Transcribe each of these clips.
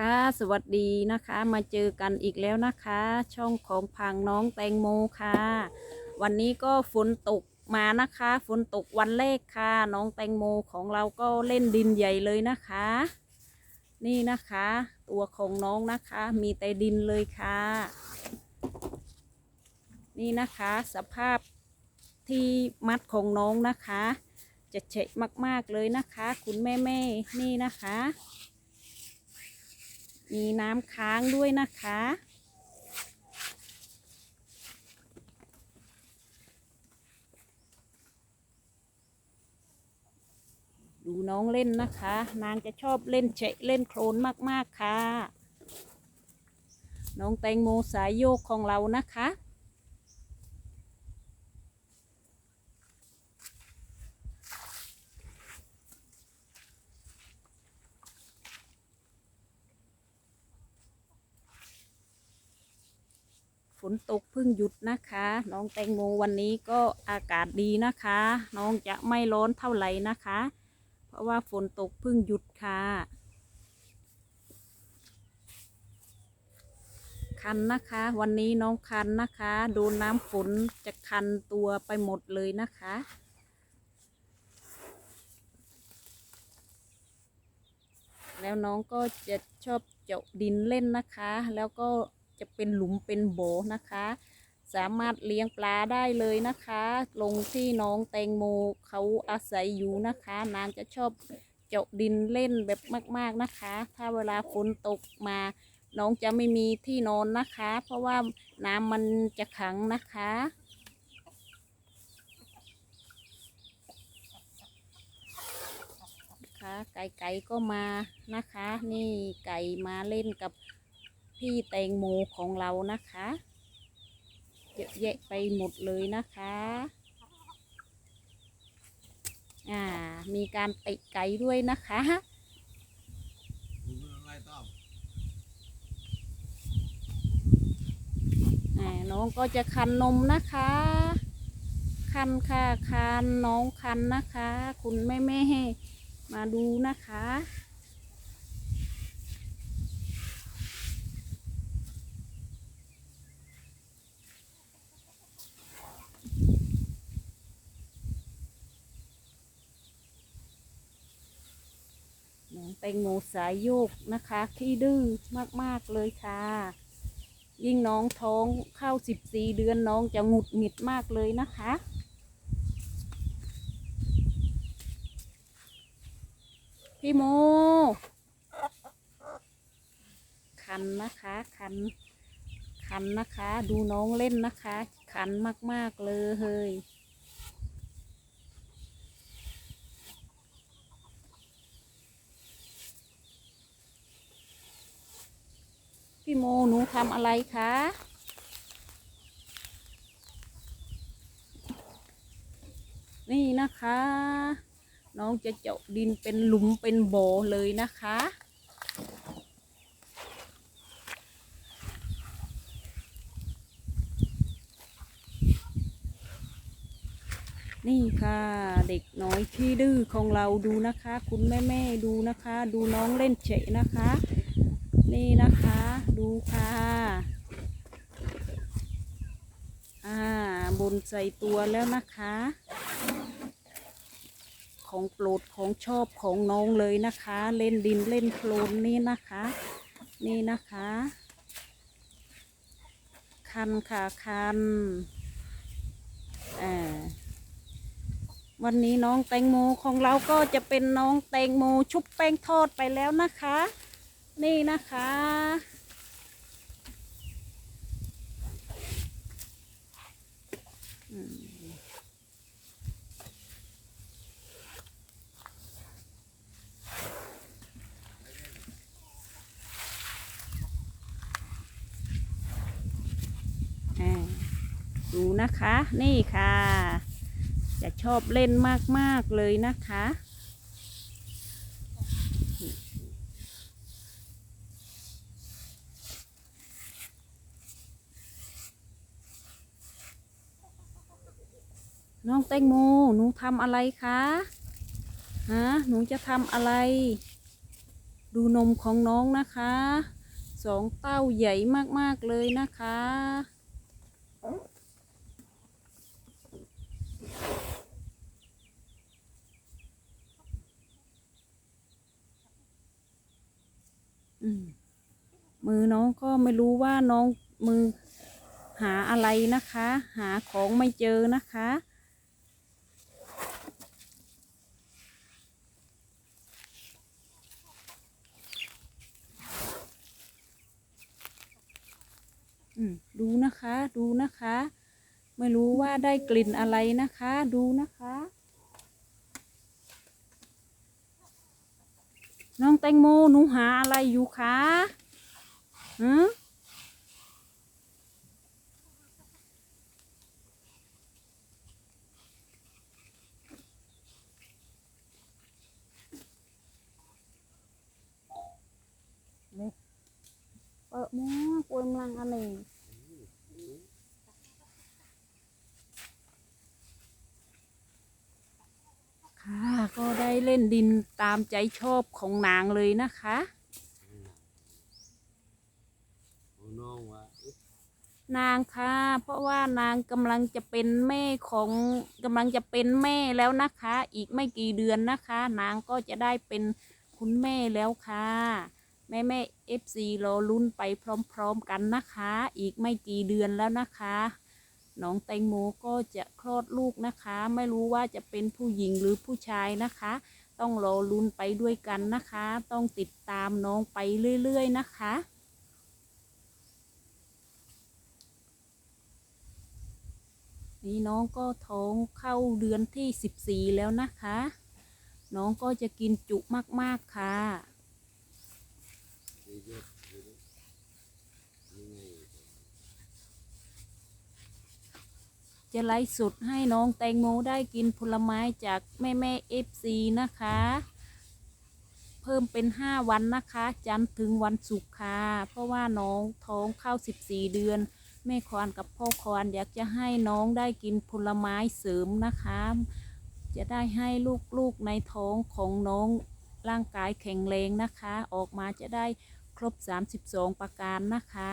คะสวัสดีนะคะ มาเจอกันอีกแล้วนะคะ ช่องของพังน้องแตงโมค่ะ วันนี้ก็ฝนตกมานะคะฝนตกวันแรกค่ะ น้องแตงโมของเราก็เล่นดินใหญ่เลยนะคะ นี่นะคะ ตัวของน้องนะคะ มีแต่ดินเลยค่ะ นี่นะคะ สภาพที่มัดของน้องนะคะ จะเฉะมากๆเลยนะคะ คุณแม่แม่ๆนี่นะคะ มีน้ำค้างด้วยนะคะ ดูน้องเล่นนะคะ นางจะชอบเล่นเฉะเล่นโคลนมาก ๆ ค่ะ น้องแตงโมสายโยกของเรานะคะ ฝนตกเพิ่งหยุดนะคะ น้องแตงโมวันนี้ก็อากาศดีนะคะ น้องจะไม่ร้อนเท่าไหร่นะคะ เพราะว่าฝนตกเพิ่งหยุดค่ะคันนะคะ วันนี้น้องคันนะคะโดนน้ำฝนจะคันตัวไปหมดเลยนะคะ แล้วน้องก็จะชอบเจาะดินเล่นนะคะ แล้วก็ จะเป็นหลุมเป็นโบนะคะ สามารถเลี้ยงปลาได้เลยนะคะ ลงที่น้องแตงโมเขาอาศัยอยู่นะคะ นางจะชอบเจาะดินเล่นแบบมาก ๆนะคะ ถ้าเวลาฝนตกมาน้องจะไม่มีที่นอนนะคะ เพราะว่าน้ำมันจะขังนะคะนะคะไก่ไก่ก็มานะคะ นี่ไก่มาเล่นกับ พี่แตงโมของเรานะคะ เยอะแยะไปหมดเลยนะคะ อ่า มีการเตะไก่ด้วยนะคะดูมันอะไรต้อมอ่าน้องก็จะคันนมนะคะ คันค่ะคันน้องคันนะคะ คุณแม่แม่ๆมาดูนะคะ แตงโมสายโยกนะคะ ที่ดื้อมากๆเลยค่ะ ยิ่งน้องท้องเข้าสิบสี่เดือนน้องจะหงุดหงิดมากเลยนะคะพี่โม คันนะคะ คัน คันนะคะ ดูน้องเล่นนะคะ คันมาก ๆ เลยเฮ้ย พี่โมหนูทำอะไรคะนี่นะคะ น้องจะเจาะดินเป็นหลุมเป็นบ่อเลยนะคะ นี่ค่ะ เด็กน้อยที่ดื้อของเราดูนะคะ คุณแม่แม่ดูนะคะ ดูน้องเล่นเฉะนะคะ นี่นะคะ ดูค่ะ อ่า บนใส่ตัวแล้วนะคะ ของโปรดของชอบของน้องเลยนะคะ เล่นดินเล่นโคลนนี่นะคะ นี่นะคะ คันค่ะคันอ่าวันนี้น้องแตงโมของเราก็จะเป็นน้องแตงโมชุบแป้งทอดไปแล้วนะคะ นี่นะคะ ดูนะคะ นี่ค่ะ จะชอบเล่นมาก ๆ เลยนะคะ น้องแตงโมหนูทำอะไรคะฮะหนูจะทำอะไร ดูนมของน้องนะคะสองเต้าใหญ่มากๆเลยนะคะอืมมือน้องก็ไม่รู้ว่าน้องมือหาอะไรนะคะ หาของไม่เจอนะคะ ดูนะคะ ดูนะคะ ไม่รู้ว่าได้กลิ่นอะไรนะคะ ดูนะคะ น้องแตงโมหนูหาอะไรอยู่คะหือเลยเปิดมัวปวยมลังอะไรค่ะ ก็ได้ เล่นดินตามใจชอบของนางเลยนะคะนาอึ๊บนางค่ะ เพราะว่านางกำลังจะเป็นแม่ของกำลังจะเป็นแม่แล้วนะคะ อีกไม่กี่เดือนนะคะ นางก็จะได้เป็นคุณแม่แล้วค่ะ แม่แม่เอฟซีรอลุ้นไปพร้อมๆกันนะคะ อีกไม่กี่เดือนแล้วนะคะน้องแตงโมก็จะคลอดลูกนะคะ ไม่รู้ว่าจะเป็นผู้หญิงหรือผู้ชายนะคะ ต้องรอลุ้นไปด้วยกันนะคะ ต้องติดตามน้องไปเรื่อยๆนะคะ นี่น้องก็ท้องเข้าเดือนที่สิบสี่แล้วนะคะ น้องก็จะกินจุมากๆค่ะ ดีเยอะดีเยอะนี่ไง จะไลฟ์สดให้น้องแตงโมได้กินผลไม้จากแม่แม่เอฟซีนะคะ เพิ่มเป็นห้าวันนะคะ จันทร์ถึงวันศุกร์ค่ะ เพราะว่าน้องท้องเข้าสิบสี่เดือน แม่ควานกับพ่อควานอยากจะให้น้องได้กินผลไม้เสริมนะคะ จะได้ให้ลูกๆในท้องของน้องร่างกายแข็งแรงนะคะ ออกมาจะได้ครบ 32 ประการนะคะ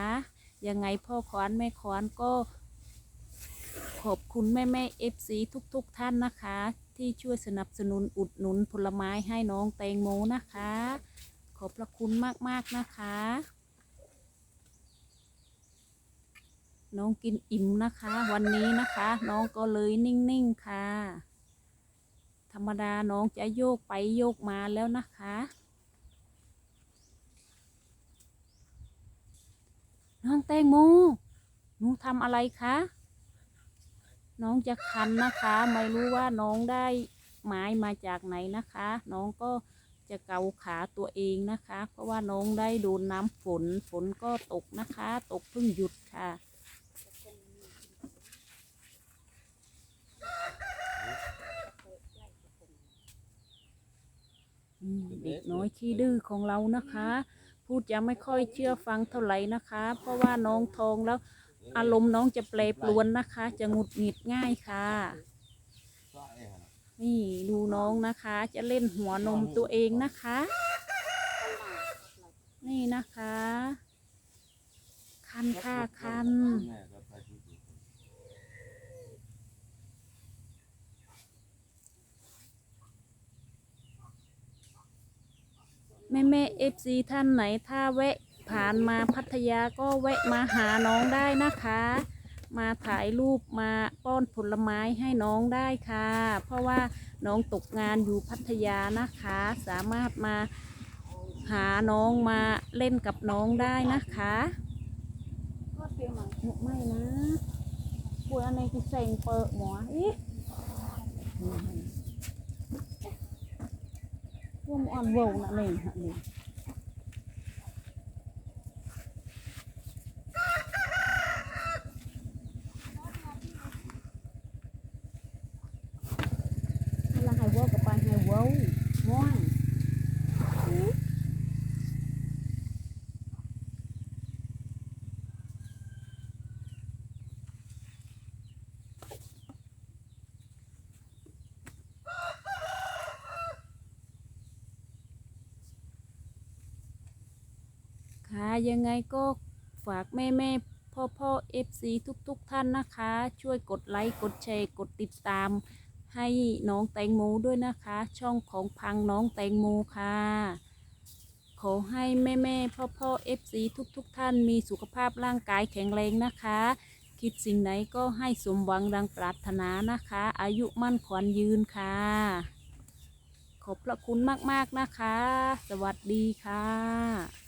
ยังไงพ่อควานแม่ควานก็ ขอบคุณแม่แม่เอฟซีทุกๆทท่านนะคะ ที่ช่วยสนับสนุนอุดหนุนผลไม้ให้น้องแตงโมนะคะ ขอบพระคุณมากๆนะคะ น้องกินอิ่มนะคะ วันนี้นะคะ น้องก็เลยนิ่งๆค่ะ ธรรมดาน้องจะโยกไปโยกมาแล้วนะคะน้องแตงโมหนูทำอะไรคะ น้องจะคันนะคะ ไม่รู้ว่าน้องได้ไม้มาจากไหนนะคะ น้องก็จะเกาขาตัวเองนะคะ เพราะว่าน้องได้โดนน้ำฝนฝนก็ตกนะคะ ตกเพิ่งหยุดค่ะอืมเด็กน้อยขี้ดื้อของเรานะคะ พูดจะไม่ค่อยเชื่อฟังเท่าไหร่นะคะ เพราะว่าน้องทองแล้ว อารมณ์น้องจะแปรปรวนนะคะ จะหงุดหงิดง่ายค่ะ นี่ดูน้องนะคะ จะเล่นหัวนมตัวเองนะคะ นี่นะคะ คันค่ะคันแม่แม่แม่เอฟซีท่านไหนถ้าแวะ ผ่านมาพัทยาก็แวะมาหาน้องได้นะคะ มาถ่ายรูปมาป้อนผลไม้ให้น้องได้ค่ะ เพราะว่าน้องตกงานอยู่พัทยานะคะ สามารถมาหาน้องมาเล่นกับน้องได้นะคะก็เตรียมหมไม่นะปวดอะไรกูเซงเปิดหมออีร่วมอ่อนโวงนะนี่ฮะนี่ hay là hai vô กับไป hai vô ngoan ค่ะ ยังไงก็ฝากแม่แม่พ่อพ่อเอฟซีทุกทุกๆท่านนะคะ ช่วยกดไลค์กดแชร์กดติดตาม ให้น้องแตงโมด้วยนะคะ ช่องของพังน้องแตงโมค่ะ ขอให้แม่แม่พ่อพ่อเอฟซีทุกทุกๆท่านมีสุขภาพร่างกายแข็งแรงนะคะ คิดสิ่งไหนก็ให้สมหวังดังปรารถนานะคะ อายุมั่นขวัญยืนค่ะ ขอบพระคุณมากๆนะคะ สวัสดีค่ะ